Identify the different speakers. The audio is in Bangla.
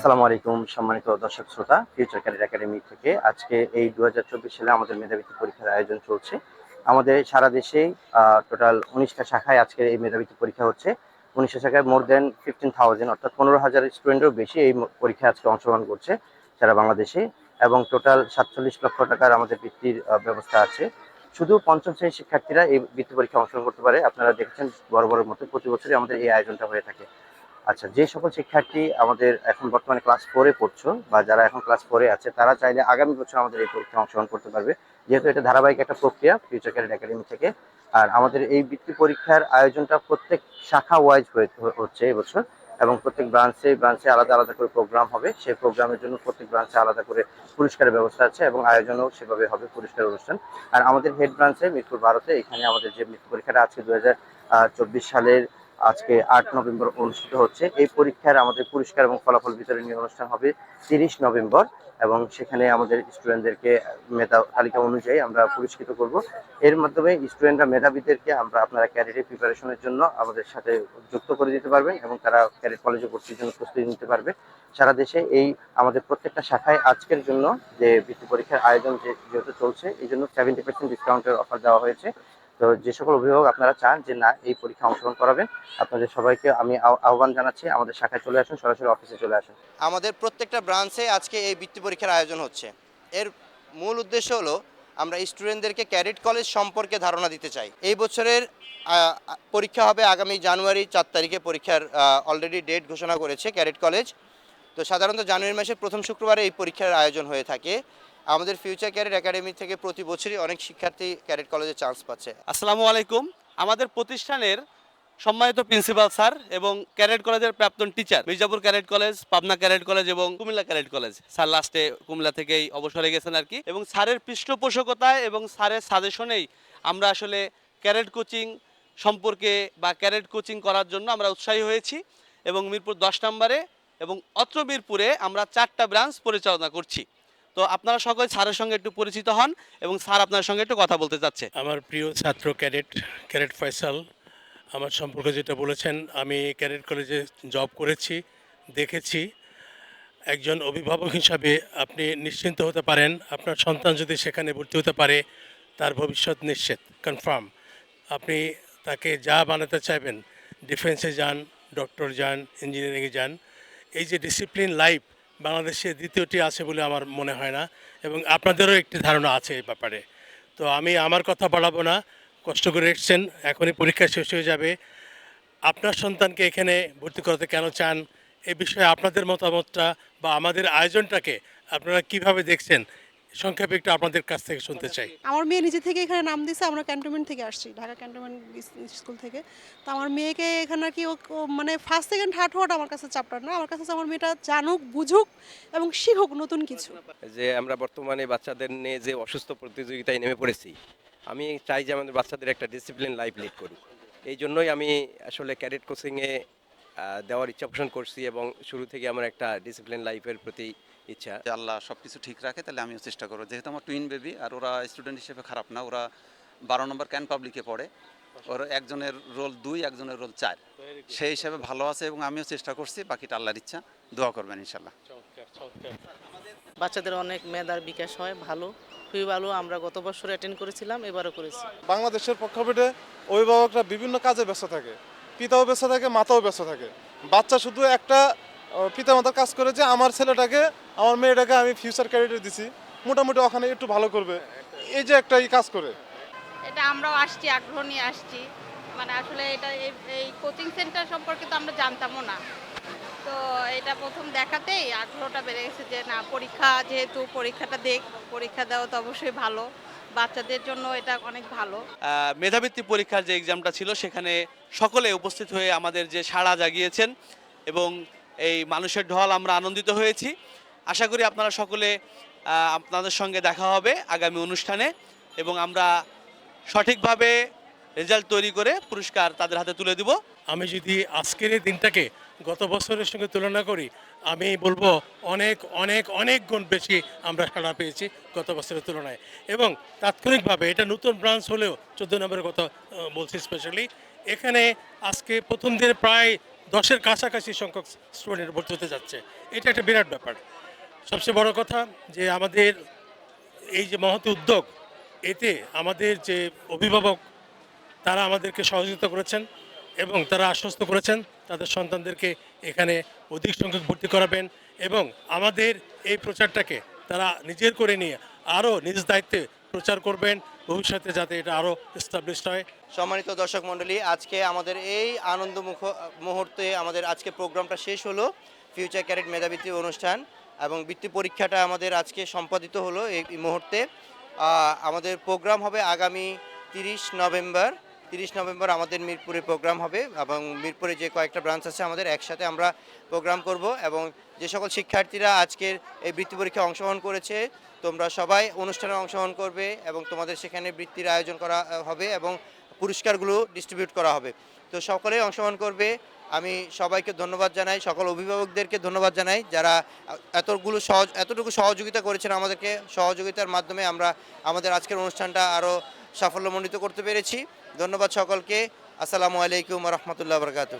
Speaker 1: আসসালামু আলাইকুম সম্মানিত দর্শক শ্রোতা ফিউচার ক্যারিয়ার একাডেমি থেকে। আজকে এই দুই হাজার চব্বিশ সালে আমাদের মেধাবৃত্তি পরীক্ষার আয়োজন চলছে। আমাদের সারা দেশে টোটাল উনিশটা শাখায় আজকে এই মেধাবৃত্তি পরীক্ষা হচ্ছে। উনিশটা শাখায় মোর দেন ফিফটিন থাউজেন্ড অর্থাৎ পনেরো হাজার স্টুডেন্টেরও বেশি এই পরীক্ষায় আজকে অংশগ্রহণ করছে সারা বাংলাদেশে। এবং টোটাল সাতচল্লিশ লক্ষ টাকার আমাদের বৃত্তির ব্যবস্থা আছে। শুধু পঞ্চম শ্রেণির শিক্ষার্থীরা এই বৃত্তি পরীক্ষা অংশগ্রহণ করতে পারে। আপনারা দেখেছেন বড় বড় মতো প্রতি বছরই আমাদের এই আয়োজনটা হয়ে থাকে। আচ্ছা যে সকল শিক্ষার্থী আমাদের এখন বর্তমানে ক্লাস ফোরে পড়ছো বা যারা এখন ক্লাস ফোরে আছে, তারা চাইলে আগামী বছর আমাদের এই পরীক্ষায় অংশগ্রহণ করতে পারবে। যেহেতু এটা ধারাবাহিক একটা প্রক্রিয়া ফিউচার ক্যারিয়ার একাডেমি থেকে। আর আমাদের এই বৃত্তি পরীক্ষার আয়োজনটা প্রত্যেক শাখা ওয়াইজ হচ্ছে এবছর এবং প্রত্যেক ব্রাঞ্চে ব্রাঞ্চে আলাদা আলাদা করে প্রোগ্রাম হবে। সেই প্রোগ্রামের জন্য প্রত্যেক ব্রাঞ্চে আলাদা করে পুরস্কারের ব্যবস্থা আছে এবং আয়োজনও সেভাবে হবে, পুরস্কার অনুষ্ঠান। আর আমাদের হেড ব্রাঞ্চে মিরপুর ভারতে এখানে আমাদের যে পরীক্ষাটা আছে দু চব্বিশ সালের আজকে আট নভেম্বর অনুষ্ঠিত হচ্ছে। এই পরীক্ষার আমাদের পুরস্কার এবং ফলাফল বিতরণী অনুষ্ঠান হবে তিরিশ নভেম্বর এবং সেখানে আমাদের স্টুডেন্টদেরকে মেধা তালিকা অনুযায়ী আমরা পুরস্কৃত করব। এর মাধ্যমে স্টুডেন্টরা মেধাবীদেরকে আমরা আপনারা ক্যারিয়ারের প্রিপারেশনের জন্য আমাদের সাথে যুক্ত করে দিতে পারবেন এবং তারা ক্যারিয়ার কলেজে ভর্তির জন্য প্রস্তুতি নিতে পারবে। সারা দেশে এই আমাদের প্রত্যেকটা শাখায় আজকের জন্য যে বৃত্তি পরীক্ষার আয়োজন যেহেতু চলছে, এই জন্য সেভেন্টি পার্সেন্ট ডিসকাউন্টের অফার দেওয়া হয়েছে। তো যে সকল অভিভাবক আপনারা চান যে না, এই পরীক্ষা অংশগ্রহণ করাবেন, আপনাদের সবাইকে আমি আহ্বান জানাচ্ছি, আমাদের শাখায় চলে আসুন, সরাসরি অফিসে চলে আসুন।
Speaker 2: আমাদের প্রত্যেকটা ব্রাঞ্চে আজকে এই বৃত্তি পরীক্ষার আয়োজন হচ্ছে। এর মূল উদ্দেশ্য হলো, আমরা স্টুডেন্টদেরকে ক্যাডেট কলেজ সম্পর্কে ধারণা দিতে চাই। এই বছরের পরীক্ষা হবে আগামী জানুয়ারি চার তারিখে পরীক্ষার অলরেডি ডেট ঘোষণা করেছে ক্যাডেট কলেজ। তো সাধারণত জানুয়ারি মাসের প্রথম শুক্রবারে এই পরীক্ষার আয়োজন হয়ে থাকে। আমাদের ফিউচার ক্যাডেট একাডেমি থেকে প্রতি বছরই অনেক শিক্ষার্থী ক্যাডেট কলেজে চান্স পাচ্ছে।
Speaker 3: আসসালামু আলাইকুম। আমাদের প্রতিষ্ঠানের সম্মানিত প্রিন্সিপাল স্যার এবং ক্যারেট কলেজের প্রাক্তন teacher Mirzapur cadet college Pabna cadet college এবং কুমিল্লা ক্যারেট কলেজ স্যার লাস্টে কুমিল্লা থেকেই অবসরে গেছেন আর কি। এবং স্যারের পৃষ্ঠপোষকতায় এবং স্যারের সাজেশনেই আমরা আসলে ক্যারেট কোচিং সম্পর্কে বা ক্যারেট কোচিং করার জন্য আমরা উৎসাহী হয়েছি এবং মিরপুর দশ নম্বরে এবং অত্র মিরপুরে আমরা চারটা ব্রাঞ্চ পরিচালনা করছি। তো আপনারা সকলে স্যারের সঙ্গে একটু পরিচিত হন এবং স্যার আপনার সঙ্গে একটু কথা বলতে চাচ্ছে।
Speaker 4: আমার প্রিয় ছাত্র ক্যাডেট ক্যাডেট ফয়সাল, আমার সম্পর্কে যেটা বলেছেন, আমি ক্যাডেট কলেজে জব করেছি, দেখেছি। একজন অভিভাবক হিসাবে আপনি নিশ্চিন্ত হতে পারেন, আপনার সন্তান যদি সেখানে ভর্তি হতে পারে, তার ভবিষ্যৎ নিশ্চিত কনফার্ম আপনি তাকে যা বানাতে চাইবেন ডিফেন্সে যান ডক্টর যান ইঞ্জিনিয়ারিংয়ে যান, এই যে ডিসিপ্লিন লাইফ বাংলাদেশে দ্বিতীয়টি আছে বলে আমার মনে হয় না এবং আপনাদেরও একটি ধারণা আছে এই ব্যাপারে। তো আমি আমার কথা বাড়াবো না, কষ্ট করে এসছেন এখনই পরীক্ষা শেষ হয়ে যাবে। আপনার সন্তানকে এখানে ভর্তি করতে কেন চান? এ বিষয়ে আপনাদের মতামতটা বা আমাদের আয়োজনটাকে আপনারা কীভাবে দেখছেন? সংক্ষেপে একটু আপনাদের কাছ থেকে শুনতে চাই।
Speaker 5: আমার মেয়ে নিজে থেকে এখানে নাম দিছে আমরা ক্যান্টনমেন্ট থেকে আসছি ঢাকা ক্যান্টনমেন্ট স্কুল থেকে। তো আমার মেয়েকে এখানে আর কি ও মানে ফার্স্ট সেকেন্ড থার্ড হওয়াটা আমার কাছে চাপটা না আমার কাছে আমার মেয়েটা জানুক বুঝুক এবং শিখুক নতুন কিছু।
Speaker 6: যে আমরা বর্তমানে বাচ্চাদের নিয়ে যে অসুস্থ প্রতিযোগিতায় নেমে পড়েছি আমি চাই যে আমাদের বাচ্চাদের একটা ডিসিপ্লিন লাইফ লিড করুক। এই জন্যই আমি আসলে ক্যাডেট কোচিংয়ে দেওয়ার ইচ্ছা পোষণ করছি এবং শুরু থেকে আমার একটা ডিসিপ্লিন লাইফের প্রতি ইচ্ছা।
Speaker 7: যে আল্লাহ সব কিছু ঠিক রাখে তাহলে আমিও চেষ্টা করব। যেহেতু আমার টুইন বেবি আর ওরা স্টুডেন্ট হিসেবে খারাপ না ওরা বারো নম্বর ক্যান পাবলিকে পড়ে? ওর একজনের রোল দুই একজনের রোল চার। সেই হিসাবে ভালো আছে এবং আমিও চেষ্টা করছি বাকিটা আল্লাহর ইচ্ছা দোয়া করবেন ইনশাল্লাহ
Speaker 8: বাচ্চাদের অনেক মেধার বিকাশ হয় ভালো খুবই ভালো আমরা গত বছর অ্যাটেন্ড করেছিলাম এবারও করেছি।
Speaker 9: বাংলাদেশের প্রেক্ষাপটে অভিভাবকরা বিভিন্ন কাজে ব্যস্ত থাকে পিতাও ব্যস্ত থাকে মাতাও ব্যস্ত থাকে। বাচ্চা শুধু একটা পিতা মাতার কাজ করে যে আমার ছেলেটাকে আমার মেয়েটাকে আমি ফিউচার ক্যারিয়ারে দিছি। মোটামুটি ওখানে একটু ভালো করবে। এই যে একটা কাজ করে।
Speaker 10: এটা আমরাও আসছি আগ্রহ নিয়ে আসছি। মানে আসলে এটা এই- এই কোচিং সেন্টার সম্পর্কে তো আমরা জানতামও না। তো এটা প্রথম দেখাতেই আগ্রহটা বেড়ে গেছে যে না পরীক্ষা যেহেতু পরীক্ষাটা দেখ পরীক্ষা দেওয়া তো অবশ্যই ভালো। বাচ্চাদের জন্য এটা অনেক ভালো।
Speaker 3: মেধাবৃত্তি পরীক্ষার যে এক্সামটা ছিল সেখানে সকলে উপস্থিত হয়ে আমাদের যে সাড়া জাগিয়েছেন এবং এই মানুষের ঢল আমরা আনন্দিত হয়েছি। আশা করি আপনারা সকলে আপনাদের সঙ্গে দেখা হবে আগামী অনুষ্ঠানে এবং আমরা সঠিকভাবে রেজাল্ট তৈরি করে পুরস্কার তাদের হাতে তুলে দিব।
Speaker 4: আমি যদি আজকের এই দিনটাকে গত বছরের সঙ্গে তুলনা করি, আমি বলব অনেক অনেক অনেক গুণ বেশি আমরা সাড়া পেয়েছি গত বছরের তুলনায়। এবং তাৎক্ষণিকভাবে এটা নতুন ব্রাঞ্চ হলেও চোদ্দ নম্বরের কথা বলছি স্পেশালি এখানে আজকে প্রথম দিনে প্রায় দশের কাছাকাছি সংখ্যক স্টুডেন্ট ভর্তি হতে যাচ্ছে। এটা একটা বিরাট ব্যাপার। সবচেয়ে বড় কথা যে আমাদের এই যে মহৎ উদ্যোগ, এতে আমাদের যে অভিভাবক, তারা আমাদেরকে সহযোগিতা করেছেন এবং তারা আশ্বস্ত করেছেন তাদের সন্তানদেরকে এখানে অধিক সংখ্যক ভর্তি করাবেন এবং আমাদের এই প্রচারটাকে তারা নিজের করে নিয়ে আরও নিজ দায়িত্বে প্রচার করবেন, ভবিষ্যতে যাতে এটা আরও এস্টাবলিশ হয়।
Speaker 2: সম্মানিত দর্শক মণ্ডলী, আজকে আমাদের এই আনন্দমুখ মুহূর্তে আমাদের আজকে প্রোগ্রামটা শেষ হলো ফিউচার ক্যারেট মেধাবৃত্তি অনুষ্ঠান এবং বৃত্তি পরীক্ষাটা আমাদের আজকে সম্পাদিত হলো এই মুহূর্তে। আমাদের প্রোগ্রাম হবে আগামী তিরিশ নভেম্বর। তিরিশ নভেম্বর আমাদের মিরপুরে প্রোগ্রাম হবে এবং মিরপুরে যে কয়েকটা ব্রাঞ্চ আছে আমাদের একসাথে আমরা প্রোগ্রাম করব এবং যে সকল শিক্ষার্থীরা আজকের এই বৃত্তি পরীক্ষায় অংশগ্রহণ করেছে, তোমরা সবাই অনুষ্ঠানে অংশগ্রহণ করবে এবং তোমাদের সেখানে বৃত্তির আয়োজন করা হবে এবং পুরস্কারগুলো ডিস্ট্রিবিউট করা হবে। তো সকলেই অংশগ্রহণ করবে। আমি সবাইকে ধন্যবাদ জানাই, সকল অভিভাবকদেরকে ধন্যবাদ জানাই যারা এতগুলো সহজ, এতটুকু সহযোগিতা করেছেন আমাদেরকে। সহযোগিতার মাধ্যমে আমরা আমাদের আজকের অনুষ্ঠানটা আরও সাফল্যমণ্ডিত করতে পেরেছি। ধন্যবাদ সকলকে। আসসালামু আলাইকুম রহমতুল্লাহ বরকাত